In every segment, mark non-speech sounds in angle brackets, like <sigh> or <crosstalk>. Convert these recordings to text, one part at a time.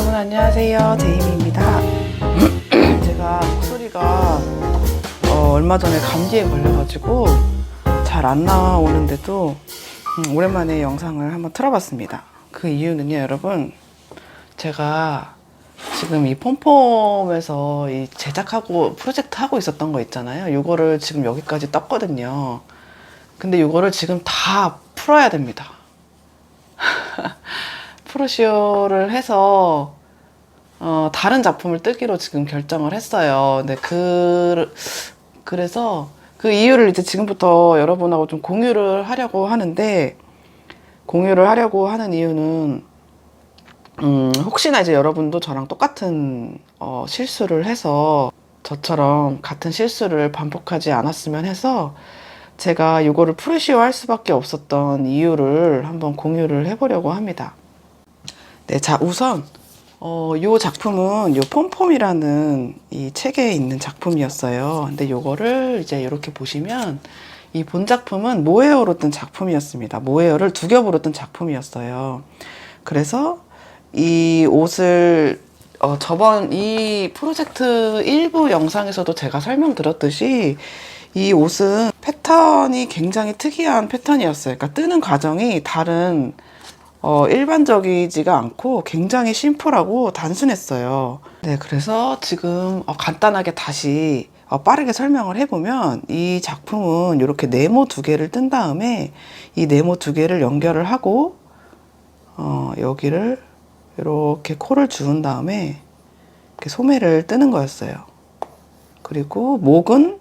여러분 안녕하세요. 제이미입니다. <clears throat> 제가 목소리가 어, 얼마 전에 감기에 걸려가지고 잘 안 나오는데도 음, 오랜만에 영상을 한번 틀어봤습니다. 그 이유는요 여러분. 제가 지금 이 폼폼에서 이 제작하고 프로젝트 하고 있었던 거 있잖아요. 이거를 지금 여기까지 떴거든요. 근데 이거를 지금 다 풀어야 됩니다. <laughs> 프로쇼를 해서 어, 다른 작품을 뜨기로 지금 결정을 했어요. 근데 그 그래서 그 이유를 이제 지금부터 여러분하고 좀 공유를 하려고 하는데 공유를 하려고 하는 이유는 음, 혹시나 이제 여러분도 저랑 똑같은 어, 실수를 해서 저처럼 같은 실수를 반복하지 않았으면 해서 제가 이거를 프로쇼 할 수밖에 없었던 이유를 한번 공유를 해보려고 합니다. 네, 자 우선 어, 요 작품은 요 폼폼이라는 이 책에 있는 작품이었어요. 근데 요거를 이제 이렇게 보시면 이 본 작품은 모헤어로 뜬 작품이었습니다. 모헤어를 두 겹으로 뜬 작품이었어요. 그래서 이 옷을 어, 저번 이 프로젝트 일부 영상에서도 제가 설명드렸듯이 이 옷은 패턴이 굉장히 특이한 패턴이었어요. 그러니까 뜨는 과정이 다른 어, 일반적이지가 않고 굉장히 심플하고 단순했어요. 네, 그래서 지금 어, 간단하게 다시 어, 빠르게 설명을 해보면 이 작품은 이렇게 네모 두 개를 뜬 다음에 이 네모 두 개를 연결을 하고 어, 여기를 이렇게 코를 주운 다음에 이렇게 소매를 뜨는 거였어요. 그리고 목은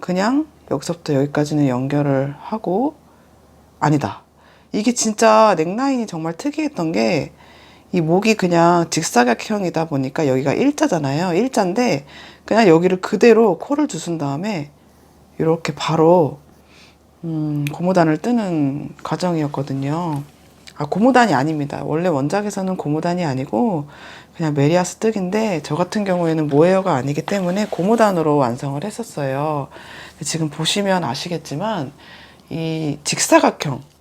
그냥 여기서부터 여기까지는 연결을 하고 아니다. 이게 진짜 넥라인이 정말 특이했던 게 이 목이 그냥 직사각형이다 보니까 여기가 일자잖아요. 일자인데 그냥 여기를 그대로 코를 주순 다음에 이렇게 바로 음, 고무단을 뜨는 과정이었거든요. 아, 고무단이 아닙니다. 원래 원작에서는 고무단이 아니고 그냥 메리아스 뜨기인데 저 같은 경우에는 모헤어가 아니기 때문에 고무단으로 완성을 했었어요. 지금 보시면 아시겠지만 이 직사각형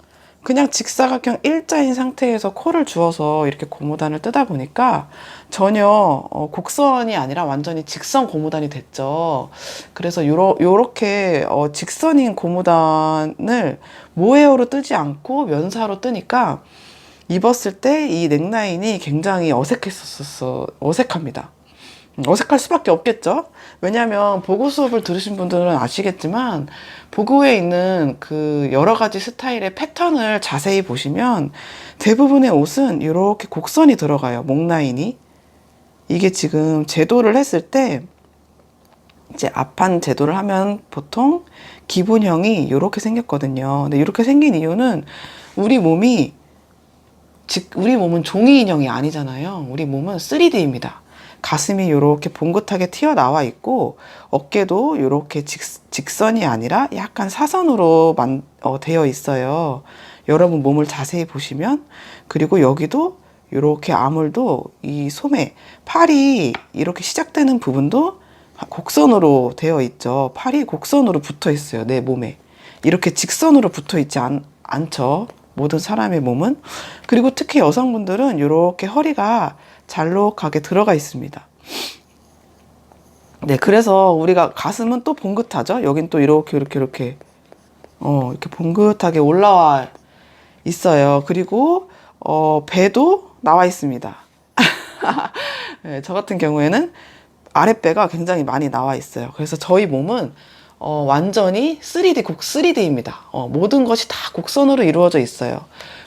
그냥 직사각형 일자인 상태에서 코를 주어서 이렇게 고무단을 뜨다 보니까 전혀 어, 곡선이 아니라 완전히 직선 고무단이 됐죠. 그래서 요러, 요렇게 어, 직선인 고무단을 모헤어로 뜨지 않고 면사로 뜨니까 입었을 때 이 넥라인이 굉장히 어색했었어 어색합니다. 음, 어색할 수밖에 없겠죠. 왜냐하면 보고 수업을 들으신 분들은 아시겠지만 보고에 있는 그 여러 가지 스타일의 패턴을 자세히 보시면 대부분의 옷은 이렇게 곡선이 들어가요. 목 라인이 이게 지금 제도를 했을 때 이제 앞판 제도를 하면 보통 기본형이 이렇게 생겼거든요. 근데 이렇게 생긴 이유는 우리 몸이 즉 우리 몸은 종이 인형이 아니잖아요. 우리 몸은 3D입니다. 가슴이 이렇게 봉긋하게 튀어나와 있고 어깨도 이렇게 직, 선이 아니라 약간 사선으로 만, 어, 되어 있어요. 여러분 몸을 자세히 보시면 그리고 여기도 이렇게 아물도 이 소매 팔이 이렇게 시작되는 부분도 곡선으로 되어 있죠. 팔이 곡선으로 붙어 있어요. 내 몸에 이렇게 직선으로 붙어 있지 않, 않죠. 모든 사람의 몸은 그리고 특히 여성분들은 이렇게 허리가 잘록하게 들어가 있습니다. 네, 그래서 우리가 가슴은 또 봉긋하죠. 여긴 또 이렇게 이렇게 이렇게 어 이렇게 봉긋하게 올라와 있어요. 그리고 어 배도 나와 있습니다. <laughs> 네, 저 같은 경우에는 아랫배가 굉장히 많이 나와 있어요. 그래서 저희 몸은 어, 완전히 3D 곡 3D입니다. 어, 모든 것이 다 곡선으로 이루어져 있어요.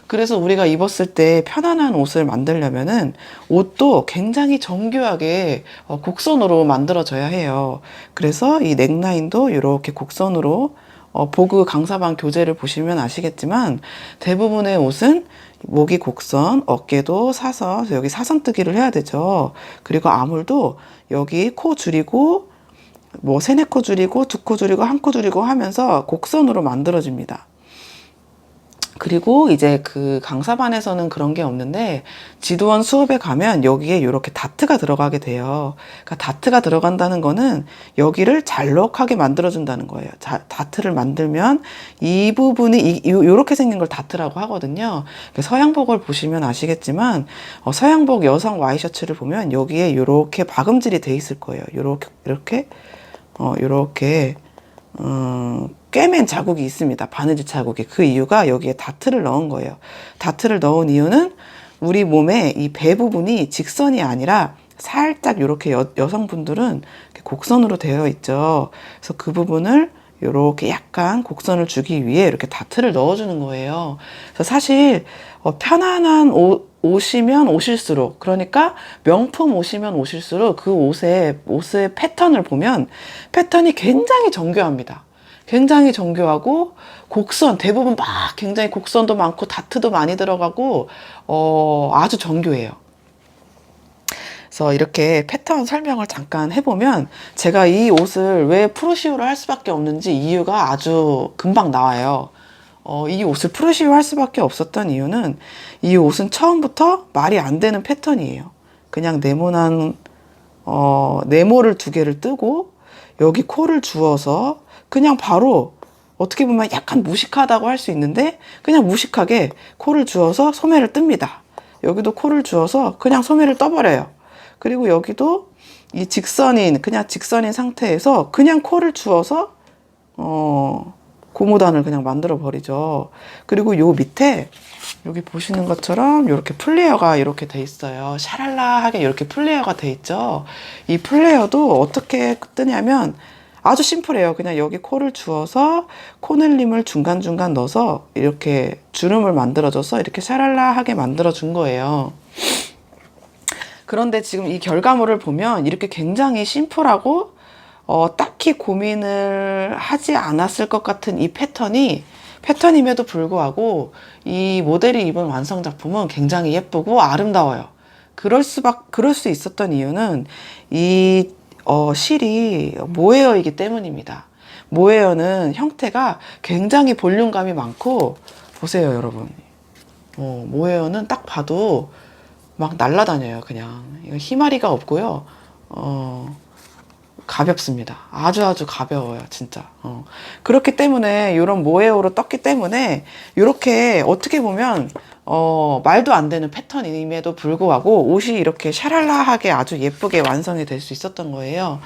그래서 우리가 입었을 때 편안한 옷을 만들려면은 옷도 굉장히 정교하게 어, 곡선으로 만들어져야 해요. 그래서 이 넥라인도 이렇게 곡선으로 어, 보그 강사방 교재를 보시면 아시겠지만 대부분의 옷은 목이 곡선, 어깨도 사선, 여기 사선뜨기를 해야 되죠. 그리고 아물도 여기 코 줄이고 뭐 세네 코 줄이고 두 코 줄이고 한 코 줄이고 하면서 곡선으로 만들어집니다. 그리고 이제 그 강사반에서는 그런 게 없는데 지도원 수업에 가면 여기에 이렇게 다트가 들어가게 돼요. 그러니까 다트가 들어간다는 거는 여기를 잘록하게 만들어준다는 거예요. 자, 다트를 만들면 이 부분이 이, 요, 요렇게 생긴 걸 다트라고 하거든요. 그 서양복을 보시면 아시겠지만 어, 서양복 여성 와이셔츠를 보면 여기에 요렇게 박음질이 돼 있을 거예요. 요렇게 이렇게 어 요렇게 어, 꿰맨 자국이 있습니다. 바느질 자국이. 그 이유가 여기에 다트를 넣은 거예요. 다트를 넣은 이유는 우리 몸의 이 배 부분이 직선이 아니라 살짝 이렇게 여, 여성분들은 곡선으로 되어 있죠. 그래서 그 부분을 이렇게 약간 곡선을 주기 위해 이렇게 다트를 넣어주는 거예요. 그래서 사실 어, 편안한 옷, 옷이면 옷일수록 그러니까 명품 옷이면 옷일수록 그 옷의 옷의 패턴을 보면 패턴이 굉장히 정교합니다. 굉장히 정교하고 곡선 대부분 막 굉장히 곡선도 많고 다트도 많이 들어가고 어 아주 정교해요. 그래서 이렇게 패턴 설명을 잠깐 해보면 제가 이 옷을 왜 프로시오를 할 수밖에 없는지 이유가 아주 금방 나와요. 어, 이 옷을 프로시오 할 수밖에 없었던 이유는 이 옷은 처음부터 말이 안 되는 패턴이에요. 그냥 네모난 어, 네모를 두 개를 뜨고 여기 코를 주어서 그냥 바로 어떻게 보면 약간 무식하다고 할 수 있는데 그냥 무식하게 코를 주어서 소매를 뜹니다. 여기도 코를 주어서 그냥 소매를 떠버려요. 그리고 여기도 이 직선인 그냥 직선인 상태에서 그냥 코를 주어서 어 고무단을 그냥 만들어 버리죠. 그리고 요 밑에 여기 보시는 것처럼 이렇게 플레이어가 이렇게 돼 있어요. 샤랄라하게 이렇게 플레이어가 돼 있죠. 이 플레이어도 어떻게 뜨냐면 아주 심플해요. 그냥 여기 코를 주어서 코넬림을 중간중간 넣어서 이렇게 주름을 만들어줘서 이렇게 샤랄라하게 만들어준 거예요. 그런데 지금 이 결과물을 보면 이렇게 굉장히 심플하고 어, 딱히 고민을 하지 않았을 것 같은 이 패턴이 패턴임에도 불구하고 이 모델이 입은 완성 작품은 굉장히 예쁘고 아름다워요. 그럴 수밖 그럴 수 있었던 이유는 이 어, 실이 모헤어이기 때문입니다. 모헤어는 형태가 굉장히 볼륨감이 많고 보세요, 여러분. 어, 모헤어는 딱 봐도 막 날라다녀요, 그냥. 이거 희마리가 없고요. 어, 가볍습니다. 아주 아주 가벼워요, 진짜. 어. 그렇기 때문에 이런 모헤어로 떴기 때문에 이렇게 어떻게 보면 어, 말도 안 되는 패턴임에도 불구하고 옷이 이렇게 샤랄라하게 아주 예쁘게 완성이 될 수 있었던 거예요.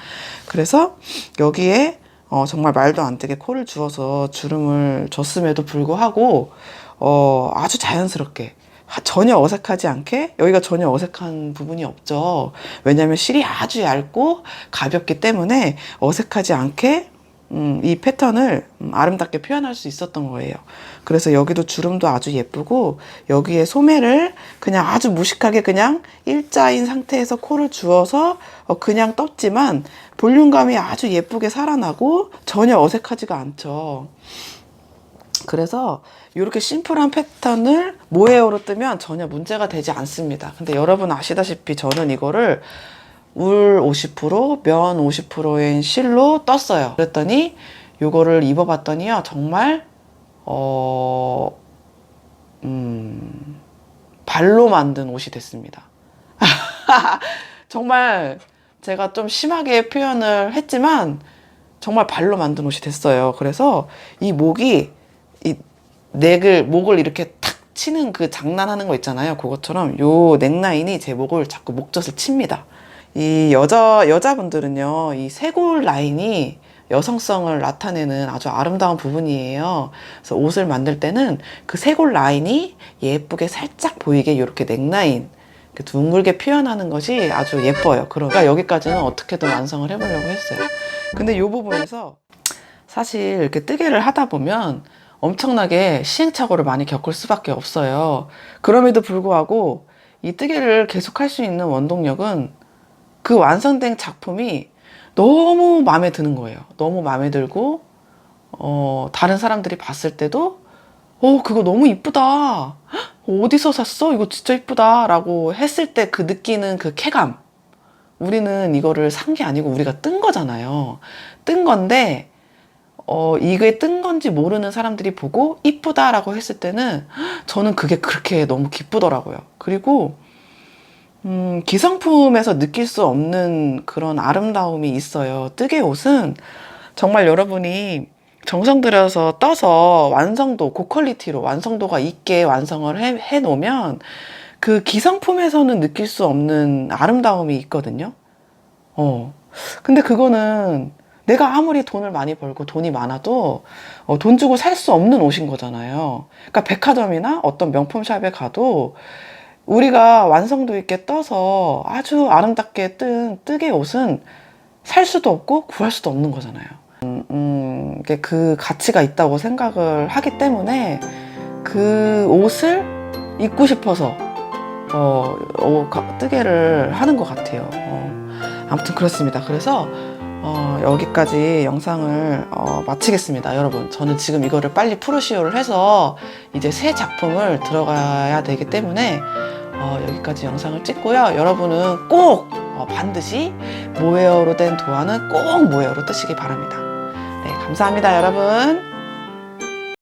그래서 여기에 어, 정말 말도 안 되게 코를 주어서 주름을 줬음에도 불구하고 어, 아주 자연스럽게 하- 전혀 어색하지 않게 여기가 전혀 어색한 부분이 없죠. 왜냐하면 실이 아주 얇고 가볍기 때문에 어색하지 않게 음, 이 패턴을 음, 아름답게 표현할 수 있었던 거예요. 그래서 여기도 주름도 아주 예쁘고 여기에 소매를 그냥 아주 무식하게 그냥 일자인 상태에서 코를 주어서 어, 그냥 떴지만 볼륨감이 아주 예쁘게 살아나고 전혀 어색하지가 않죠. 그래서 이렇게 심플한 패턴을 모헤어로 뜨면 전혀 문제가 되지 않습니다. 근데 여러분 아시다시피 저는 이거를 울 50%, 면 50%인 실로 떴어요. 그랬더니 이거를 입어봤더니요, 정말 어, 음, 발로 만든 옷이 됐습니다. <laughs> 정말 제가 좀 심하게 표현을 했지만 정말 발로 만든 옷이 됐어요. 그래서 이 목이 이 넥을 목을 이렇게 탁 치는 그 장난하는 거 있잖아요. 그것처럼 요 넥라인이 제 목을 자꾸 목젖을 칩니다. 이 여자 여자분들은요, 이 쇄골 라인이 여성성을 나타내는 아주 아름다운 부분이에요. 그래서 옷을 만들 때는 그 쇄골 라인이 예쁘게 살짝 보이게 이렇게 넥라인 둥글게 표현하는 것이 아주 예뻐요. 그러니까 여기까지는 어떻게든 완성을 해보려고 했어요. 근데 이 부분에서 사실 이렇게 뜨개를 하다 보면 엄청나게 시행착오를 많이 겪을 수밖에 없어요. 그럼에도 불구하고 이 뜨개를 계속 할 수 있는 원동력은 그 완성된 작품이 너무 마음에 드는 거예요. 너무 마음에 들고, 어, 다른 사람들이 봤을 때도, 어, 그거 너무 이쁘다. 헉, 어디서 샀어? 이거 진짜 이쁘다. 라고 했을 때 그 느끼는 그 쾌감. 우리는 이거를 산 게 아니고 우리가 뜬 거잖아요. 뜬 건데, 어, 이게 뜬 건지 모르는 사람들이 보고 이쁘다라고 했을 때는 저는 그게 그렇게 너무 기쁘더라고요. 그리고 음, 기성품에서 느낄 수 없는 그런 아름다움이 있어요. 뜨개 옷은 정말 여러분이 정성 들여서 떠서 완성도, 고퀄리티로 완성도가 있게 완성을 해, 해 놓으면 그 기성품에서는 느낄 수 없는 아름다움이 있거든요. 어. 근데 그거는 내가 아무리 돈을 많이 벌고 돈이 많아도 어, 돈 주고 살 수 없는 옷인 거잖아요. 그러니까 백화점이나 어떤 명품 샵에 가도 우리가 완성도 있게 떠서 아주 아름답게 뜬 뜨개 옷은 살 수도 없고 구할 수도 없는 거잖아요. 음, 음, 그 가치가 있다고 생각을 하기 때문에 그 옷을 입고 싶어서 어, 어, 가- 뜨개를 하는 것 같아요. 어, 아무튼 그렇습니다. 그래서 어, 여기까지 영상을 어, 마치겠습니다. 여러분, 저는 지금 이거를 빨리 프로시오를 해서 이제 새 작품을 들어가야 되기 때문에 어, 여기까지 영상을 찍고요. 여러분은 꼭 어, 반드시 모헤어로 된 도안은 꼭 모헤어로 뜨시기 바랍니다. 네, 감사합니다, 여러분.